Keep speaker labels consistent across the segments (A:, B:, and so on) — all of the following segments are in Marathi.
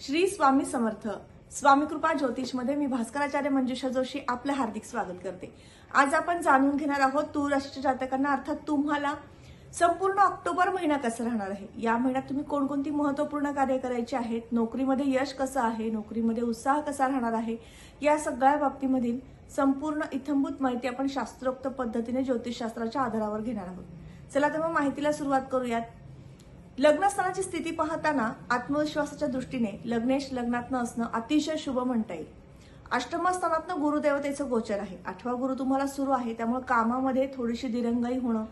A: श्री स्वामी समर्थ. स्वामी कृपा ज्योतिषमध्ये मी भास्कराचार्य मंजुषा जोशी आपलं हार्दिक स्वागत करते. आज आपण जाणून घेणार आहोत तूर राशीच्या जातकांना अर्थात तुम्हाला संपूर्ण ऑक्टोबर महिना कसा राहणार आहे? या महिन्यात तुम्ही कोणकोणती महत्त्वपूर्ण कार्य करायची आहेत? नोकरीमध्ये यश कसं आहे? नोकरीमध्ये उत्साह कसा राहणार आहे? या सगळ्या बाबतीमधील संपूर्ण इथंभूत माहिती आपण शास्त्रोक्त पद्धतीने ज्योतिषशास्त्राच्या आधारावर घेणार आहोत. चला तर मग माहितीला सुरुवात करूयात. लग्नस्थानाची स्थिती पाहताना आत्मविश्वासाच्या दृष्टीने लग्नेश लग्नात असणं अतिशय शुभ म्हणता येईल. अष्टमस्थानातनं गुरुदेवतेचं गोचर आहे. आठवा गुरु तुम्हाला सुरू आहे त्यामुळे कामामध्ये थोडीशी दिरंगाई होणं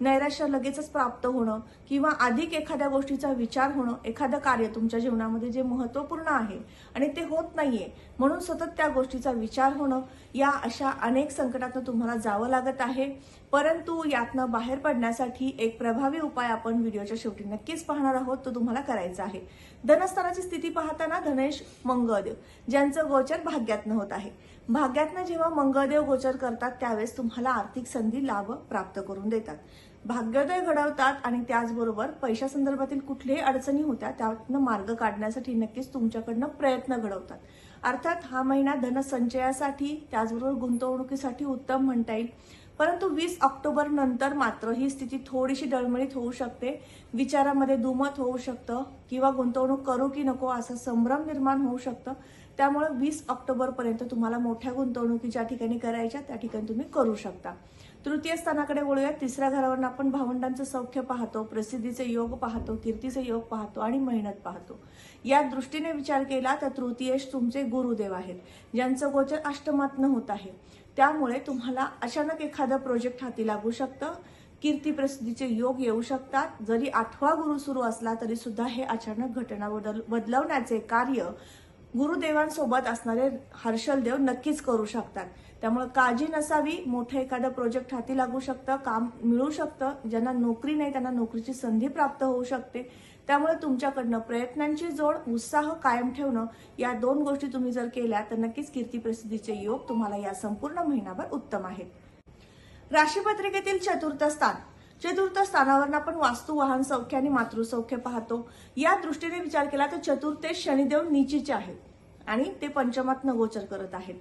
A: नैराश्य लगेचच प्राप्त होणं किंवा अधिक एखाद्या गोष्टीचा विचार होणं एखादं कार्य तुमच्या जीवनामध्ये जे महत्त्वपूर्ण आहे आणि ते होत नाहीये म्हणून सतत त्या गोष्टीचा विचार होणं या अशा अनेक संकटातून तुम्हाला जावं लागत आहे. परंतु यातनं बाहेर पडण्यासाठी एक प्रभावी उपाय आपण व्हिडिओच्या शेवटी नक्कीच पाहणार आहोत तो तुम्हाला करायचा आहे. धनस्थानाची स्थिती पाहताना धनेश मंगळदेव ज्यांचं गोचर भाग्यातनं होत आहे. भाग्यातनं जेव्हा मंगळदेव गोचर करतात त्यावेळेस तुम्हाला आर्थिक संधी लाभ प्राप्त करून देतात. भाग्योदय घडवतात आणि त्याचबरोबर पैशा संदर्भातील कुठल्याही अडचणी होत्या त्यातनं मार्ग काढण्यासाठी नक्कीच तुमच्याकडनं प्रयत्न घडवतात. अर्थात हा महिना धनसंचयासाठी त्याचबरोबर गुंतवणुकीसाठी उत्तम म्हणता येईल. परंतु वीस ऑक्टोबर नंतर मात्र ही स्थिती थोडीशी डळमळीत होऊ शकते. विचारामध्ये दुमत होऊ शकतं किंवा गुंतवणूक करू की नको असा संभ्रम निर्माण होऊ शकतं. त्यामुळे वीस ऑक्टोबर पर्यंत तुम्हाला मोठ्या गुंतवणुकी ज्या ठिकाणी करायच्या त्या ठिकाणी तुम्ही करू शकता. तृतीय स्थानाकडे वळूया. तिसऱ्या घरावरून आपण भावंडांचं सौख्य पाहतो प्रसिद्धीचे योग पाहतो कीर्तीचे योग पाहतो आणि मेहनत पाहतो. या दृष्टीने विचार केला तर तृतीयेश तुमचे गुरुदेव आहेत ज्यांचं गोचर अष्टमातनं होत आहे. त्यामुळे तुम्हाला अचानक एखादं प्रोजेक्ट हाती लागू शकतं. कीर्ती प्रसिद्धीचे योग येऊ शकतात. जरी आठवा गुरु सुरू असला तरी सुद्धा हे अचानक घटना बदल बदलवण्याचे कार्य गुरुदेवांसोबत असणारे हर्षल देव नक्कीच करू शकतात. त्यामुळे काळजी नसावी. मोठं एखादं प्रोजेक्ट हाती लागू शकतं. काम मिळू शकतं. ज्यांना नोकरी नाही त्यांना नोकरीची संधी प्राप्त होऊ शकते. त्यामुळे तुमच्याकडनं प्रयत्नांची जोड उत्साह कायम ठेवणं या दोन गोष्टी तुम्ही जर केल्या तर नक्कीच कीर्ती प्रसिद्धीचे योग तुम्हाला या संपूर्ण महिनाभर उत्तम आहेत. राशीपत्रिकेतील चतुर्थ स्थान. चतुर्थ स्थानावर आपण वास्तू वाहन सौख्य आणि मातृसौख्य पाहतो. या दृष्टीने विचार केला तर चतुर्थेश शनिदेव नीचीचे आहेत आणि ते पंचमात गोचर करत आहेत.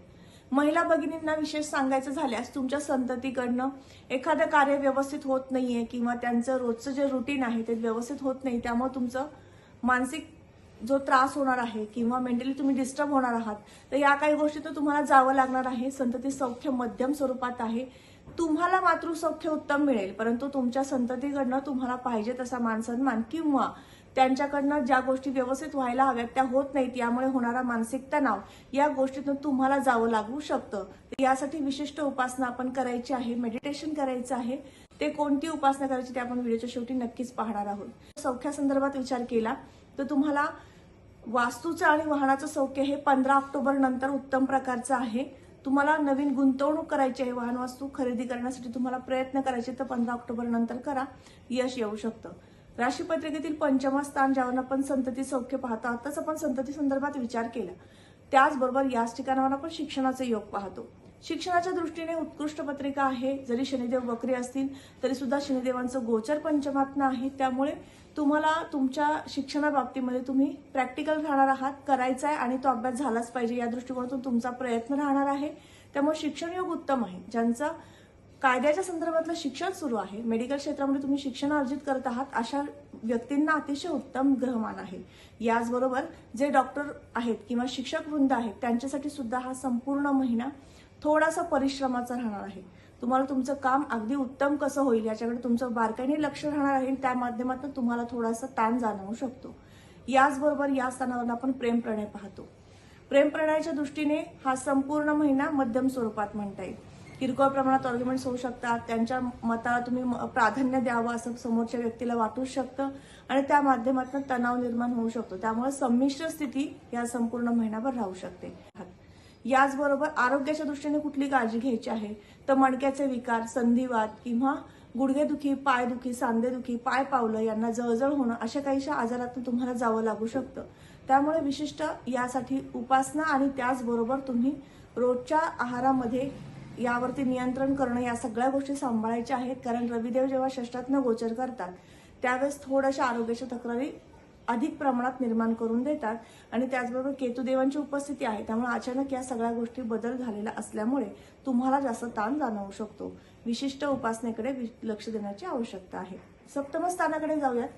A: महिला भगिनींना विशेष सांगायचं झाल्यास तुमच्या संततीकडनं एखादं कार्य व्यवस्थित होत नाहीये किंवा त्यांचं रोजचं जे रुटीन आहे ते व्यवस्थित होत नाही त्यामुळे तुमचं मानसिक जो त्रास होणार आहे किंवा मेंटली तुम्ही डिस्टर्ब होणार आहात तर या काही गोष्टी तर तुम्हाला जावं लागणार आहे. संतती सौख्य मध्यम स्वरूपात आहे. तुम्हाला मातृसौख्य उत्तम मिळेल परंतु तुमच्या संततीकडनं तुम्हाला पाहिजे तसा मान सन्मान किंवा त्यांच्याकडनं ज्या गोष्टी व्यवस्थित व्हायला हव्यात त्या होत नाहीत यामुळे होणारा मानसिक तणाव या गोष्टीतून तुम्हाला जावं लागू शकतं. यासाठी विशिष्ट उपासना आपण करायची आहे मेडिटेशन करायचं आहे. ते कोणती उपासना करायची ते आपण व्हिडिओच्या शेवटी नक्कीच पाहणार आहोत. सौख्या संदर्भात विचार केला तर तुम्हाला वास्तूचं आणि वाहनाचं सौख्य हे पंधरा ऑक्टोबर नंतर उत्तम प्रकारचं आहे. तुम्हाला नवीन गुंतवणूक करायची आहे वाहन वास्तू खरेदी करण्यासाठी तुम्हाला प्रयत्न करायचे तर पंधरा ऑक्टोबर नंतर करा. यश येऊ शकतं. राशीपत्रिकेतील पंचम स्थान ज्यावर आपण संतती सौख्य पाहतो आताच आपण संतती संदर्भात विचार केला. त्याचबरोबर याच ठिकाणावर आपण शिक्षणाचे योग पाहतो. शिक्षणाच्या दृष्टीने उत्कृष्ट पत्रिका आहे. जरी शनिदेव वक्री असतील तरी सुद्धा शनिदेवांचं गोचर पंचमातन आहे. त्यामुळे तुम्हाला तुमच्या शिक्षणाबाबतीमध्ये तुम्ही प्रॅक्टिकल राहणार आहात करायचा आहे आणि तो अभ्यास झालाच पाहिजे या दृष्टिकोनातून तुमचा प्रयत्न राहणार आहे. त्यामुळे शिक्षण योग उत्तम आहे. ज्यांचा कायद्याच्या संदर्भातलं शिक्षण सुरू आहे. मेडिकल क्षेत्रामध्ये तुम्ही शिक्षण अर्जित करत आहात अशा व्यक्तींना अतिशय उत्तम ग्रहमान आहे. याचबरोबर जे डॉक्टर आहेत किंवा शिक्षक वृंद आहेत त्यांच्यासाठी सुद्धा हा संपूर्ण महिना थोडासा परिश्रमाचा राहणार आहे. तुम्हाला तुमचं काम अगदी उत्तम कसं होईल याच्याकडे तुमचं बारकाईने लक्ष राहणार आहे आणि त्या माध्यमातून तुम्हाला थोडासा ताण जाणवू शकतो. याचबरोबर या स्थानावर आपण प्रेम प्रणय पाहतो. प्रेम प्रणयाच्या दृष्टीने हा संपूर्ण महिना मध्यम स्वरूपात म्हणता येईल. किरकोळ प्रमाणात आर्ग्युमेंट्स होऊ शकतात. त्यांच्या मताला तुम्ही म- प्राधान्य द्यावं असं समोरच्या व्यक्तीला वाटूच शकतं आणि त्या माध्यमातून तणाव निर्माण होऊ शकतो. त्यामुळे संमिश्र स्थिती या संपूर्ण महिनाभर राहू शकते. याचबरोबर आरोग्याच्या दृष्टीने कुठली काळजी घ्यायची आहे? तर मणक्याचे विकार संधिवात किंवा गुडघेदुखी पायदुखी सांधेदुखी पाय पावलं यांना जळजळ होणं अशा काहीशा आजारातून तुम्हाला जावं लागू शकतं. त्यामुळे विशिष्ट यासाठी उपासना आणि त्याचबरोबर तुम्ही रोजच्या आहारामध्ये यावरती नियंत्रण करणं या सगळ्या गोष्टी सांभाळायच्या आहेत. कारण रविदेव जेव्हा षष्टातनं गोचर करतात त्यावेळेस थोड्याशा आरोग्याच्या तक्रारी अधिक प्रमाणात निर्माण करून देतात. आणि त्याचबरोबर केतुदेवांची उपस्थिती आहे. त्यामुळे अचानक या सगळ्या गोष्टी बदल झालेला असल्यामुळे तुम्हाला जास्त ताण जाणवू शकतो. विशिष्ट उपासनेकडे वि- लक्ष देण्याची आवश्यकता आहे. सप्तम स्थानाकडे जाऊयात.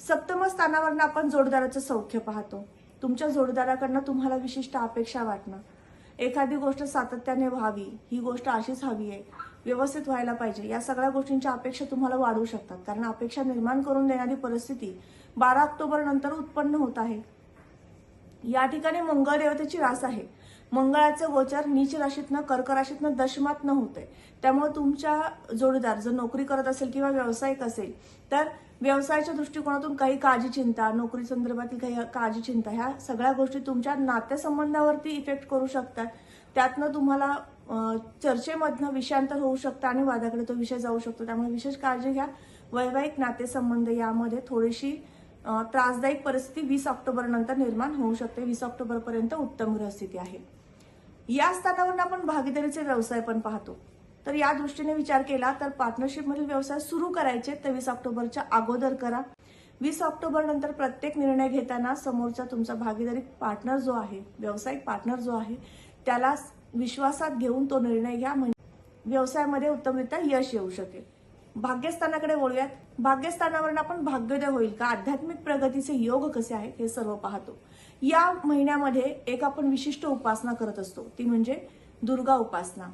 A: सप्तम स्थानावरनं आपण जोडदाराचं सौख्य पाहतो. तुमच्या जोडदाराकडनं तुम्हाला विशिष्ट अपेक्षा वाटणं. एखादी गोष्ट सातत्याने व्हावी ही गोष्ट अशीच हवी आहे व्यवस्थित व्हायला पाहिजे. या सगळ्या गोष्टींच्या अपेक्षा तुम्हाला वाढू शकतात. कारण अपेक्षा निर्माण करून देणारी परिस्थिती बारा ऑक्टोबर नंतर उत्पन्न होत आहे. या ठिकाणी मंगळ देवतेची रास आहे. मंगळाचं गोचर नीच राशीतनं कर्क राशीतनं दशमातनं होते. त्यामुळे तुमच्या जोडीदार जर नोकरी करत असेल किंवा व्यावसायिक असेल तर व्यवसायाच्या दृष्टिकोनातून काही काळजी चिंता नोकरी संदर्भातील काही काळजी चिंता ह्या सगळ्या गोष्टी तुमच्या नातेसंबंधावरती इफेक्ट करू शकतात. त्यातनं तुम्हाला चर्चेमधनं विषयांतर होऊ शकतं आणि वादाकडे तो विषय जाऊ शकतो. त्यामुळे विशेष काळजी घ्या. वैवाहिक नातेसंबंध यामध्ये थोडीशी त्रासदायक परिस्थिती वीस ऑक्टोबर नंतर निर्माण होऊ शकते. वीस ऑक्टोबर पर्यंत उत्तम ग्रहस्थिती आहे. या स्थानावरून आपण भागीदारीचे व्यवसाय पण पाहतो. तर या दृष्टीने विचार केला तर पार्टनरशिप मधील व्यवसाय सुरू करायचे तर वीस ऑक्टोबरच्या अगोदर करा. वीस ऑक्टोबर नंतर प्रत्येक निर्णय घेताना समोरचा तुमचा भागीदारी पार्टनर जो आहे व्यावसायिक पार्टनर जो आहे त्याला विश्वासात घेऊन तो निर्णय घ्या. म्हणजे व्यवसायामध्ये उत्तमरित्या यश येऊ शकेल. भाग्यस्थानाकडे वळूयात. भाग्यस्थानावरून आपण भाग्योदय होईल का? आध्यात्मिक प्रगतीचे योग कसे आहेत हे सर्व पाहतो. या महिन्यामध्ये एक आपण विशिष्ट उपासना करत असतो. ती म्हणजे दुर्गा उपासना.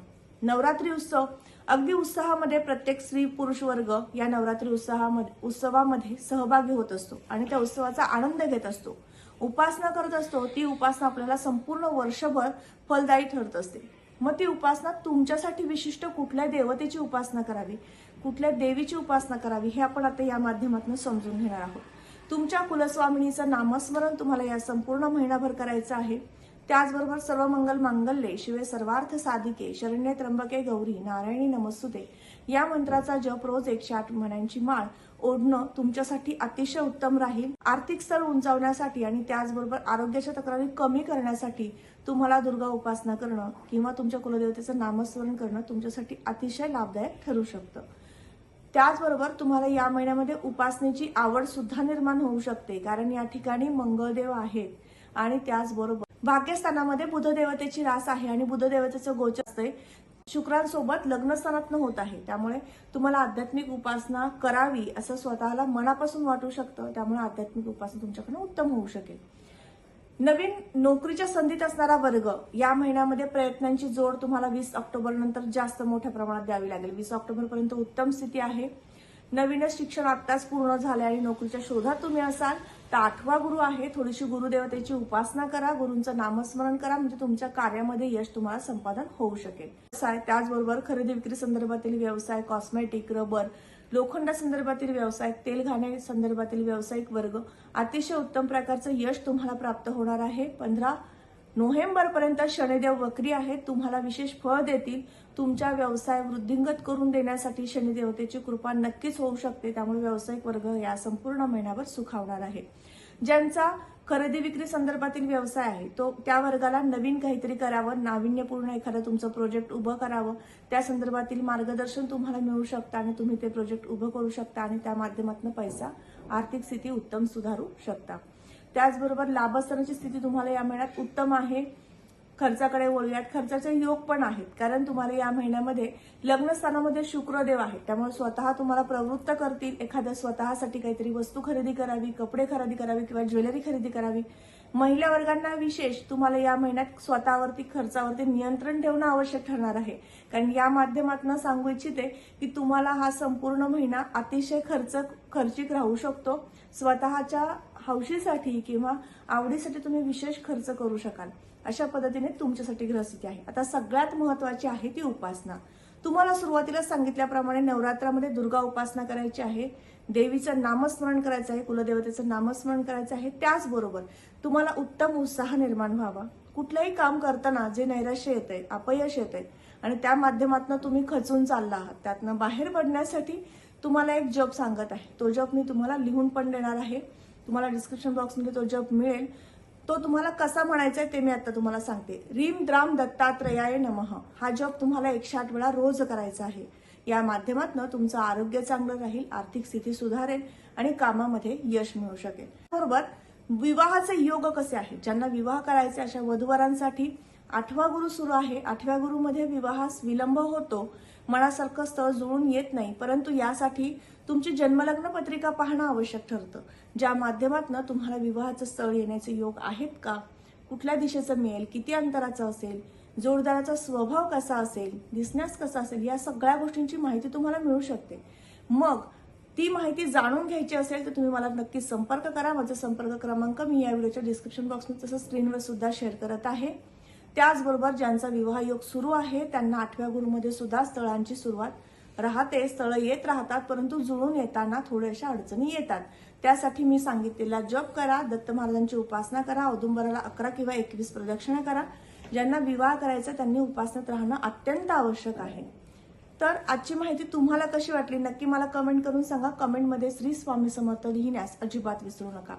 A: नवरात्री उत्सव. अगदी उत्साहामध्ये प्रत्येक स्त्री पुरुष वर्ग या नवरात्री उत्साहामध्ये उत्सवामध्ये सहभागी होत असतो आणि त्या उत्सवाचा आनंद घेत असतो. उपासना करत असतो. ती उपासना आपल्याला संपूर्ण वर्षभर फलदायी ठरत असते. मग ती उपासना तुमच्यासाठी विशिष्ट कुठल्या देवतेची उपासना करावी? कुठल्या देवीची उपासना करावी हे आपण आता या माध्यमातून समजून घेणार आहोत. तुमच्या कुलस्वामिनीचं नामस्मरण तुम्हाला या संपूर्ण महिनाभर करायचं आहे. त्याचबरोबर सर्व मंगल मांगल्ये शिवे सर्वार्थ साधिके शरण्ये त्र्यंबके गौरी नारायणी नमस्तुते या मंत्राचा जप रोज एकशे आठ महिन्यांची माळ ओढणं तुमच्यासाठी अतिशय उत्तम राहील. आर्थिक स्तर उंचावण्यासाठी आणि त्याचबरोबर आरोग्याच्या तक्रारी कमी करण्यासाठी तुम्हाला दुर्गा उपासना करणं किंवा तुमच्या कुलदेवतेचं नामस्मरण करणं तुमच्यासाठी अतिशय लाभदायक ठरू शकतं. त्याचबरोबर तुम्हाला या महिन्यामध्ये उपासनेची आवड सुद्धा निर्माण होऊ शकते कारण या ठिकाणी मंगळदेव आहेत. आणि त्याचबरोबर भाग्यस्थानामध्ये बुधदेवतेची रास आहे आणि बुधदेवतेचं गोचर असते शुक्रांसोबत लग्नस्थानातनं होत आहे. त्यामुळे तुम्हाला आध्यात्मिक उपासना करावी असं स्वतःला मनापासून वाटू शकतं. त्यामुळे आध्यात्मिक उपासना तुमच्याकडनं उत्तम होऊ शकेल. नवीन नोकरीच्या संधीत असणारा वर्ग या महिन्यामध्ये प्रयत्नांची जोड तुम्हाला वीस ऑक्टोबर नंतर जास्त मोठ्या प्रमाणात द्यावी लागेल. वीस ऑक्टोबर पर्यंत उत्तम स्थिती आहे. नवीनच शिक्षण आत्ताच पूर्ण झाले आणि नोकरीच्या शोधात तुम्ही असाल तर आठवा गुरु आहे. थोडीशी गुरुदेवतेची उपासना करा गुरुंचं नामस्मरण करा म्हणजे तुमच्या कार्यामध्ये यश तुम्हाला संपादन होऊ शकेल. त्याचबरोबर खरेदी विक्री संदर्भातील व्यवसाय कॉस्मेटिक रबर लोखंडा संदर्भातील व्यवसाय तेल घाणे संदर्भातील व्यावसायिक वर्ग अतिशय उत्तम प्रकारचं यश तुम्हाला प्राप्त होणार आहे. पंधरा नोव्हेंबर पर्यंत शनिदेव वक्री आहेत. तुम्हाला विशेष फळ देतील. तुमच्या व्यवसाय वृद्धिंगत करून देण्यासाठी शनिदेवतेची कृपा नक्कीच होऊ शकते. त्यामुळे व्यावसायिक वर्ग या संपूर्ण महिन्यावर सुखावणार आहे. ज्यांचा खरेदी विक्री संदर्भातील व्यवसाय आहे. तो त्या वर्गाला नवीन काहीतरी करावं नाविन्यपूर्ण एखादं तुमचं प्रोजेक्ट उभं करावं त्या संदर्भातील मार्गदर्शन तुम्हाला मिळू शकतं आणि तुम्ही ते प्रोजेक्ट उभं करू शकता आणि त्या माध्यमातून पैसा आर्थिक स्थिती उत्तम सुधारू शकता. त्याचबरोबर लाभस्थानाची स्थिती तुम्हाला या महिन्यात उत्तम आहे. खर्चाकडे वळूयात. खर्चाचे योग पण आहेत. कारण तुम्हाला या महिन्यामध्ये लग्नस्थानामध्ये शुक्रदेव आहेत त्यामुळे स्वतः तुम्हाला प्रवृत्त करतील. एखाद्या स्वतःसाठी काहीतरी वस्तू खरेदी करावी कपडे खरेदी करावी किंवा ज्वेलरी खरेदी करावी. महिला वर्गांना विशेष तुम्हाला या महिन्यात स्वतःवरती खर्चावरती नियंत्रण ठेवणं आवश्यक ठरणार आहे. कारण या माध्यमातून सांगू इच्छिते की तुम्हाला हा संपूर्ण महिना अतिशय खर्च खर्चिक राहू शकतो. स्वतःच्या हौशीसाठी किंवा आवडीसाठी तुम्ही विशेष खर्च करू शकाल. अशा पद्धतीने तुमच्यासाठी ग्रहस्थिती आहे. आता सगळ्यात महत्वाची आहे ती उपासना. तुम्हाला सुरुवातीला सांगितल्याप्रमाणे नवरात्रामध्ये दुर्गा उपासना करायची आहे. देवीचं नामस्मरण करायचं आहे. कुलदेवतेचं नामस्मरण करायचं आहे. त्याचबरोबर तुम्हाला उत्तम उत्साह निर्माण व्हावा. कुठलंही काम करताना जे नैराश्य येत आहे अपयश येत आहे आणि त्या माध्यमातून तुम्ही खचून चालला आहात त्यातनं बाहेर पडण्यासाठी तुम्हाला एक जप सांगत आहे. तो जप मी तुम्हाला लिहून पण देणार आहे. तुम्हाला डिस्क्रिप्शन बॉक्समध्ये तो जप मिळेल. तो तुम्हाला कसा म्हणायचा आहे ते मी आता तुम्हाला सांगते. रीम द्राम दत्तात्रयाय नमः. हा जप तुम्हाला एकशे आठ वेळा रोज करायचा आहे. या माध्यमातून तुमचं आरोग्य चांगलं राहील आर्थिक स्थिती सुधारेल आणि कामामध्ये यश मिळू शकेल. बरोबर विवाहाचे योग कसे आहेत? ज्यांना विवाह करायचे अशा वधूवरांसाठी आठवा गुरु सुरू आहे. आठव्या गुरुमध्ये विवाहास विलंब होतो. मनासारखं स्थळ जुळून येत नाही. परंतु यासाठी तुमची जन्मलग्न पत्रिका पाहणं आवश्यक ठरतं. ज्या माध्यमातून तुम्हाला विवाहाचं स्थळ येण्याचे योग आहेत का? कुठल्या दिशेचं मिळेल? किती अंतराचं असेल? जोरदाराचा स्वभाव कसा असेल? दिसण्यास कसा असेल? या सगळ्या गोष्टींची माहिती तुम्हाला मिळू शकते. मग ती माहिती जाणून घ्यायची असेल तर तुम्ही मला नक्की संपर्क करा. माझा संपर्क क्रमांक मी या व्हिडिओच्या डिस्क्रिप्शन बॉक्समध्ये तसं स्क्रीनवर सुद्धा शेअर करत आहे. त्याचबरोबर ज्यांचा विवाह योग सुरू आहे त्यांना आठव्या गुरुमध्ये सुद्धा स्थळांची सुरुवात राहते. स्थळं येत राहतात परंतु जुळून येताना थोड्याशा अडचणी येतात. त्यासाठी मी सांगितलेला जप करा दत्त महाराजांची उपासना करा औदुंबराला अकरा किंवा एकवीस प्रदक्षिणा करा. ज्यांना विवाह करायचा त्यांनी उपासनात राहणं अत्यंत आवश्यक आहे. तर आजची माहिती तुम्हाला कशी वाटली? नक्की मला कमेंट करून सांगा. कमेंटमध्ये श्री स्वामी समर्थ लिहिण्यास अजिबात विसरू नका.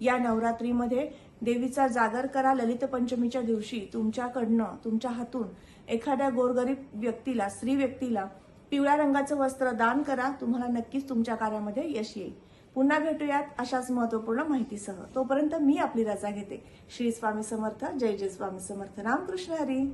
A: या नवरात्रीमध्ये देवीचा जागर करा ललित पंचमीच्या दिवशी तुमच्याकडनं तुमच्या हातून एखाद्या गोरगरीब व्यक्तीला स्त्री व्यक्तीला पिवळ्या रंगाचं वस्त्र दान करा. तुम्हाला नक्कीच तुमच्या कार्यामध्ये यश येईल. पुन्हा भेटूयात अशाच महत्त्वपूर्ण माहितीसह. तोपर्यंत मी आपली रजा घेते. श्री स्वामी समर्थ जय जय स्वामी समर्थ. रामकृष्ण हरी.